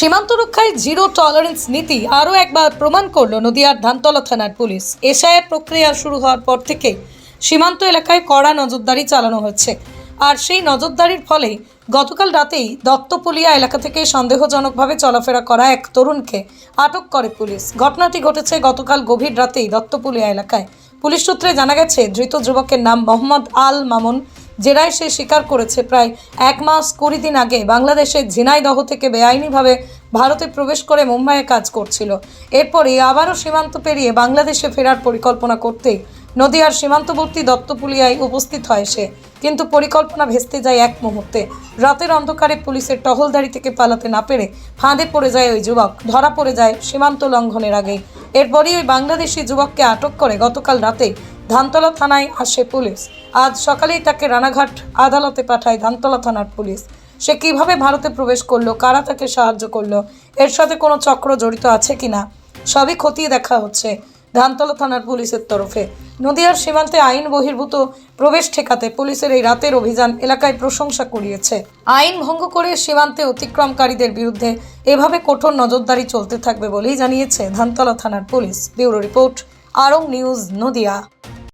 সীমান্ত রক্ষায় zero tolerance নীতি আরও একবার প্রমাণ করল নদিয়ার ধানতলা থানার পুলিশ। এশায়ের প্রক্রিয়া শুরু হওয়ার পর থেকে সীমান্ত এলাকায় কড়া নজরদারি চালানো হচ্ছে। আর সেই নজরদারির ফলেই গতকাল রাতেই দত্তপুলিয়া এলাকা থেকে সন্দেহজনকভাবে চলাফেরা করা এক তরুণকে আটক করে পুলিশ। ঘটনাটি ঘটেছে গতকাল গভীর রাতেই দত্তপুলিয়া এলাকায়। পুলিশ সূত্রে জানা গেছে, ধৃত যুবকের নাম মোহাম্মদ আল মামুন। জেরায় সে স্বীকার করেছে। প্রায় এক মাস কুড়ি দিন আগে বাংলাদেশের ঝিনাইদহ থেকে বেআইনিভাবে ভারতে প্রবেশ করে মুম্বাইয়ে কাজ করছিল। এরপরে আবারও সীমান্ত পেরিয়ে বাংলাদেশে ফেরার পরিকল্পনা করতেই নদিয়ার সীমান্তবর্তী দত্তপুলিয়ায় উপস্থিত হয় সে। কিন্তু পরিকল্পনা ভেস্তে যায় এক মুহূর্তে। রাতের অন্ধকারে পুলিশের টহলদারি থেকে পালাতে না পেরে ফাঁদে পড়ে যায় ওই যুবক। ধরা পড়ে যায় সীমান্ত লঙ্ঘনের আগেই। এরপরই ওই বাংলাদেশি যুবককে আটক করে গতকাল রাতে ধানতলা থানায় আসে পুলিশ। আজ সকালেই তাকে রানাঘাট আদালতে পাঠায় ধানতলা থানার পুলিশ। সে কীভাবে ভারতে প্রবেশ করল, কারা তাকে সাহায্য করল, এর সাথে কোনো চক্র জড়িত আছে কিনা, সবই খতিয়ে দেখা হচ্ছে ধানতলা থানার পুলিশের তরফে। নদিয়ার সীমান্তে আইন বহির্ভূত প্রবেশ ঠেকাতে পুলিশের এই রাতের অভিযান এলাকায় প্রশংসা কুড়িয়েছে। আইন ভঙ্গ করে সীমান্তে অতিক্রমকারীদের বিরুদ্ধে এভাবে কঠোর নজরদারি চলতে থাকবে বলেই জানিয়েছে ধানতলা থানার police. Bureau report, Arong news, Nadia.